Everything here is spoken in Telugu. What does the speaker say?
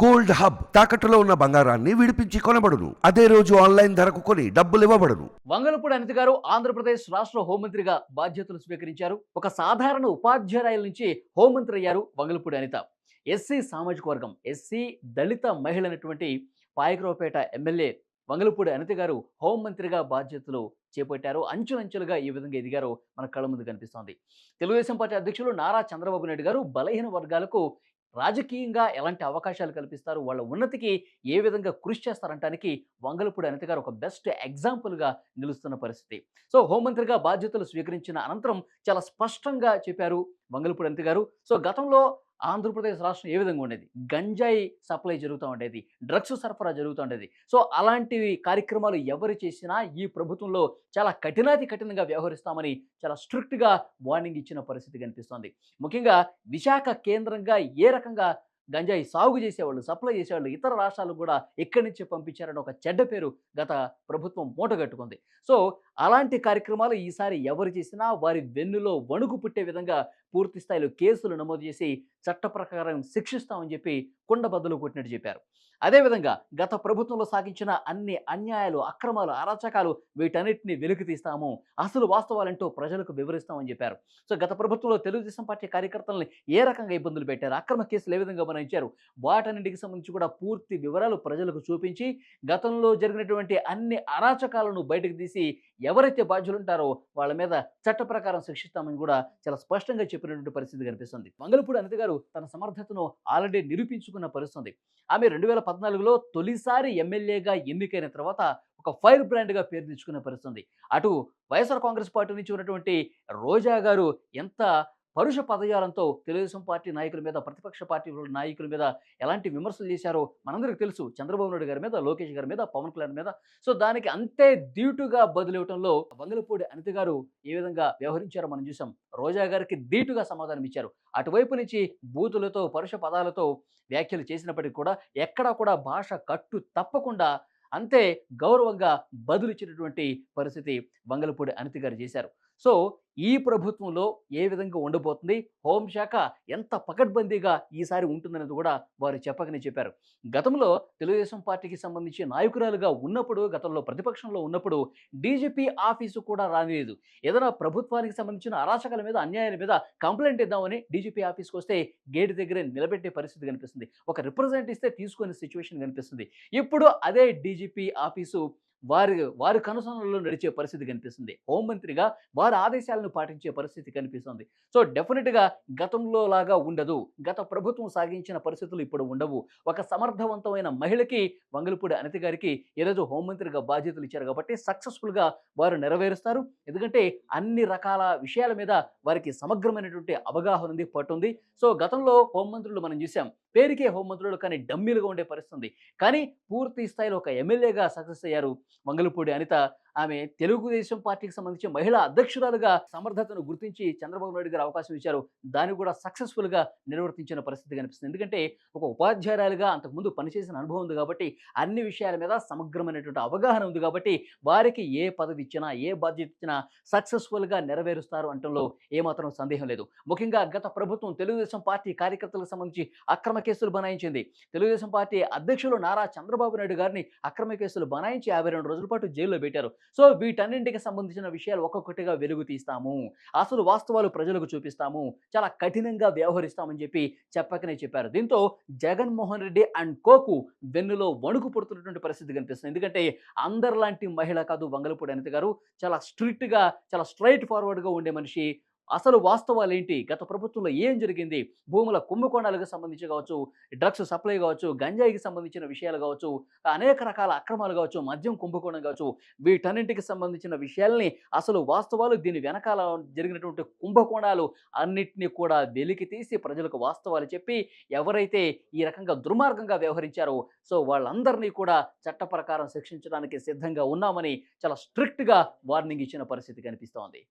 గోల్డ్ హబ్ తాకట్టులో ఉన్న బంగారాన్ని విడిపించి కొనబడును. అదే రోజు ఆన్లైన్ ధరకు కొని డబ్బులు ఇవ్వబడును. వంగలపూడి అనిత గారు ఆంధ్రప్రదేశ్ రాష్ట్ర హోంమంత్రిగా బాధ్యతలు స్వీకరించారు. ఒక సాధారణ ఉపాధ్యాయుల నుంచి హోంమంత్రి అయ్యారు వంగలపూడి అనిత. ఎస్సీ సామాజిక వర్గం ఎస్సీ దళిత మహిళ అయినటువంటి పాయకరావుపేట ఎమ్మెల్యే వంగలపూడి అనిత గారు హోంమంత్రిగా బాధ్యతలు చేపట్టారు. అంచులంచులుగా ఈ విధంగా ఎదిగారు. మన కళ్ళ ముందు కనిపిస్తోంది. తెలుగుదేశం పార్టీ అధ్యక్షులు నారా చంద్రబాబు నాయుడు గారు బలహీన వర్గాలకు రాజకీయంగా ఎలాంటి అవకాశాలు కల్పిస్తారు? వాళ్ళ ఉన్నతికి ఏ విధంగా కృషి చేస్తారంటానికి వంగలపూడి అనిత గారు ఒక బెస్ట్ ఎగ్జాంపుల్గా నిలుస్తున్న పరిస్థితి. సో హోంమంత్రిగా బాధ్యతలు స్వీకరించిన అనంతరం చాలా స్పష్టంగా చెప్పారు వంగలపూడి అనిత గారు. సో గతంలో ఆంధ్రప్రదేశ్ రాష్ట్రం ఏ విధంగా ఉండేది? గంజాయి సప్లై జరుగుతూ ఉండేది. డ్రగ్స్ సరఫరా జరుగుతూ ఉండేది. సో అలాంటివి కార్యక్రమాలు ఎవరు చేసినా ఈ ప్రభుత్వంలో చాలా కఠినాతి కఠినంగా వ్యవహరిస్తామని చాలా స్ట్రిక్ట్గా వార్నింగ్ ఇచ్చిన పరిస్థితి కనిపిస్తోంది. ముఖ్యంగా విశాఖ కేంద్రంగా ఏ రకంగా గంజాయి సాగు చేసేవాళ్ళు సప్లై చేసేవాళ్ళు ఇతర రాష్ట్రాలకు కూడా ఎక్కడి నుంచి పంపించారని ఒక చెడ్డ పేరు గత ప్రభుత్వం మూటగట్టుకుంది. సో అలాంటి కార్యక్రమాలు ఈసారి ఎవరు చేసినా వారి వెన్నులో వణుకు పుట్టే విధంగా పూర్తి స్థాయిలో కేసులు నమోదు చేసి చట్ట ప్రకారం శిక్షిస్తామని చెప్పి కుండబద్దలు కొట్టినట్టు చెప్పారు. అదేవిధంగా గత ప్రభుత్వంలో సాగించిన అన్ని అన్యాయాలు అక్రమాలు అరాచకాలు వీటన్నిటిని వెలికి తీస్తాము అసలు వాస్తవాలంటూ ప్రజలకు వివరిస్తామని చెప్పారు. సో గత ప్రభుత్వంలో తెలుగుదేశం పార్టీ కార్యకర్తలను ఏ రకంగా ఇబ్బందులు పెట్టారు అక్రమ కేసులు ఏ విధంగా బనాయించారు వాటన్నిటికి సంబంధించి కూడా పూర్తి వివరాలు ప్రజలకు చూపించి గతంలో జరిగినటువంటి అన్ని అరాచకాలను బయటకు తీసి ఎవరైతే బాధ్యులు ఉంటారో వాళ్ళ మీద చట్ట ప్రకారం శిక్షిస్తామని కూడా చాలా స్పష్టంగా చెప్పినటువంటి పరిస్థితి కనిపిస్తుంది. మంగళపూడి అనిత గారు తన సమర్థతను ఆల్రెడీ నిరూపించుకున్న పరిస్థితుంది. ఆమె రెండు వేల పద్నాలుగులో తొలిసారి ఎమ్మెల్యేగా ఎన్నికైన తర్వాత ఒక ఫైర్ బ్రాండ్గా పేరు తెచ్చుకున్న పరిస్థితి అటు వైఎస్ఆర్ కాంగ్రెస్ పార్టీ నుంచి ఉన్నటువంటి రోజా గారు ఎంత పరుష పదజాలంతో తెలుగుదేశం పార్టీ నాయకుల మీద ప్రతిపక్ష పార్టీ నాయకుల మీద ఎలాంటి విమర్శలు చేశారో మనందరికీ తెలుసు. చంద్రబాబు నాయుడు గారి మీద లోకేష్ గారి మీద పవన్ కళ్యాణ్ మీద. సో దానికి అంతే దీటుగా బదులివ్వడంలో వంగలపూడి అనిత గారు ఏ విధంగా వ్యవహరించారో మనం చూసాం రోజా గారికి దీటుగా సమాధానం ఇచ్చారు. అటువైపు నుంచి బూతులతో పరుష పదాలతో వ్యాఖ్యలు చేసినప్పటికీ కూడా ఎక్కడా కూడా భాష కట్టు తప్పకుండా అంతే గౌరవంగా బదులిచ్చినటువంటి పరిస్థితి వంగలపూడి అనిత గారు చేశారు. సో ఈ ప్రభుత్వంలో ఏ విధంగా ఉండబోతుంది హోంశాఖ ఎంత పకడ్బందీగా ఈసారి ఉంటుందనేది కూడా వారు చెప్పకనే చెప్పారు. గతంలో తెలుగుదేశం పార్టీకి సంబంధించి నాయకురాలుగా ఉన్నప్పుడు గతంలో ప్రతిపక్షంలో ఉన్నప్పుడు డీజీపీ ఆఫీసు కూడా రానిలేదు. ఏదైనా ప్రభుత్వానికి సంబంధించిన అరాచకాల మీద అన్యాయాల మీద కంప్లైంట్ ఇద్దామని డీజీపీ ఆఫీస్కి వస్తే గేట్ దగ్గరే నిలబెట్టే పరిస్థితి కనిపిస్తుంది. ఒక రిప్రజెంట్ ఇస్తే తీసుకునే సిచ్యువేషన్ కనిపిస్తుంది. ఇప్పుడు అదే డీజీపీ ఆఫీసు వారి వారి కనుసనలో నడిచే పరిస్థితి కనిపిస్తుంది. హోంమంత్రిగా వారి ఆదేశాలను పాటించే పరిస్థితి కనిపిస్తుంది. సో డెఫినెట్గా గతంలో లాగా ఉండదు. గత ప్రభుత్వం సాగించిన పరిస్థితులు ఇప్పుడు ఉండవు. ఒక సమర్థవంతమైన మహిళకి వంగలపూడి అనిత గారికి ఈరోజు హోంమంత్రిగా బాధ్యతలు ఇచ్చారు కాబట్టి సక్సెస్ఫుల్గా వారు నెరవేరుస్తారు. ఎందుకంటే అన్ని రకాల విషయాల మీద వారికి సమగ్రమైనటువంటి అవగాహన ఉంది పట్టుంది. సో గతంలో హోంమంత్రులు మనం చూసాం. పేరుకే హోంమంత్రులు కానీ డమ్మీలుగా ఉండే పరిస్థితి ఉంది. కానీ పూర్తి స్థాయిలో ఒక ఎమ్మెల్యేగా సక్సెస్ అయ్యారు. మంగళపూడి అనిత ఆమె తెలుగుదేశం పార్టీకి సంబంధించి మహిళా అధ్యక్షురాలుగా సమర్థతను గుర్తించి చంద్రబాబు నాయుడు గారు అవకాశం ఇచ్చారు. దాన్ని కూడా సక్సెస్ఫుల్గా నిర్వర్తించిన పరిస్థితి కనిపిస్తుంది. ఎందుకంటే ఒక ఉపాధ్యాయురాలుగా అంతకుముందు పనిచేసిన అనుభవం ఉంది కాబట్టి అన్ని విషయాల మీద సమగ్రమైనటువంటి అవగాహన ఉంది కాబట్టి వారికి ఏ పదవి ఇచ్చినా ఏ బాధ్యత ఇచ్చినా సక్సెస్ఫుల్గా నెరవేరుస్తారు అంటంలో ఏమాత్రం సందేహం లేదు. ముఖ్యంగా గత ప్రభుత్వం తెలుగుదేశం పార్టీ కార్యకర్తలకు సంబంధించి అక్రమ కేసులు బనాయించింది. తెలుగుదేశం పార్టీ అధ్యక్షులు నారా చంద్రబాబు నాయుడు గారిని అక్రమ కేసులు బనాయించి యాభై రెండు రోజుల పాటు జైల్లో పెట్టారు. సో వీటన్నింటికి సంబంధించిన విషయాలు ఒక్కొక్కటిగా వెలుగు తీస్తాము. అసలు వాస్తవాలు ప్రజలకు చూపిస్తాము. చాలా కఠినంగా వ్యవహరిస్తామని చెప్పి చెప్పకనే చెప్పారు. దీంతో జగన్మోహన్ రెడ్డి అండ్ కోకు వెన్నులో వణుకు పుడుతున్నటువంటి పరిస్థితి కనిపిస్తుంది. ఎందుకంటే అందరిలాంటి మహిళ కాదు వంగలపూడి అనిత గారు. చాలా స్ట్రిక్ట్గా చాలా స్ట్రైట్ ఫార్వర్డ్గా ఉండే మనిషి. అసలు వాస్తవాలు ఏంటి గత ప్రభుత్వంలో ఏం జరిగింది? భూముల కుంభకోణాలకు సంబంధించి కావచ్చు డ్రగ్స్ సప్లై కావచ్చు గంజాయికి సంబంధించిన విషయాలు కావచ్చు అనేక రకాల అక్రమాలు కావచ్చు మద్యం కుంభకోణం కావచ్చు వీటన్నింటికి సంబంధించిన విషయాల్ని అసలు వాస్తవాలు దీని వెనకాల జరిగినటువంటి కుంభకోణాలు అన్నిటినీ కూడా వెలికి తీసి ప్రజలకు వాస్తవాలు చెప్పి ఎవరైతే ఈ రకంగా దుర్మార్గంగా వ్యవహరించారో సో వాళ్ళందరినీ కూడా చట్ట ప్రకారం శిక్షించడానికి సిద్ధంగా ఉన్నామని చాలా స్ట్రిక్ట్గా వార్నింగ్ ఇచ్చిన పరిస్థితి కనిపిస్తోంది.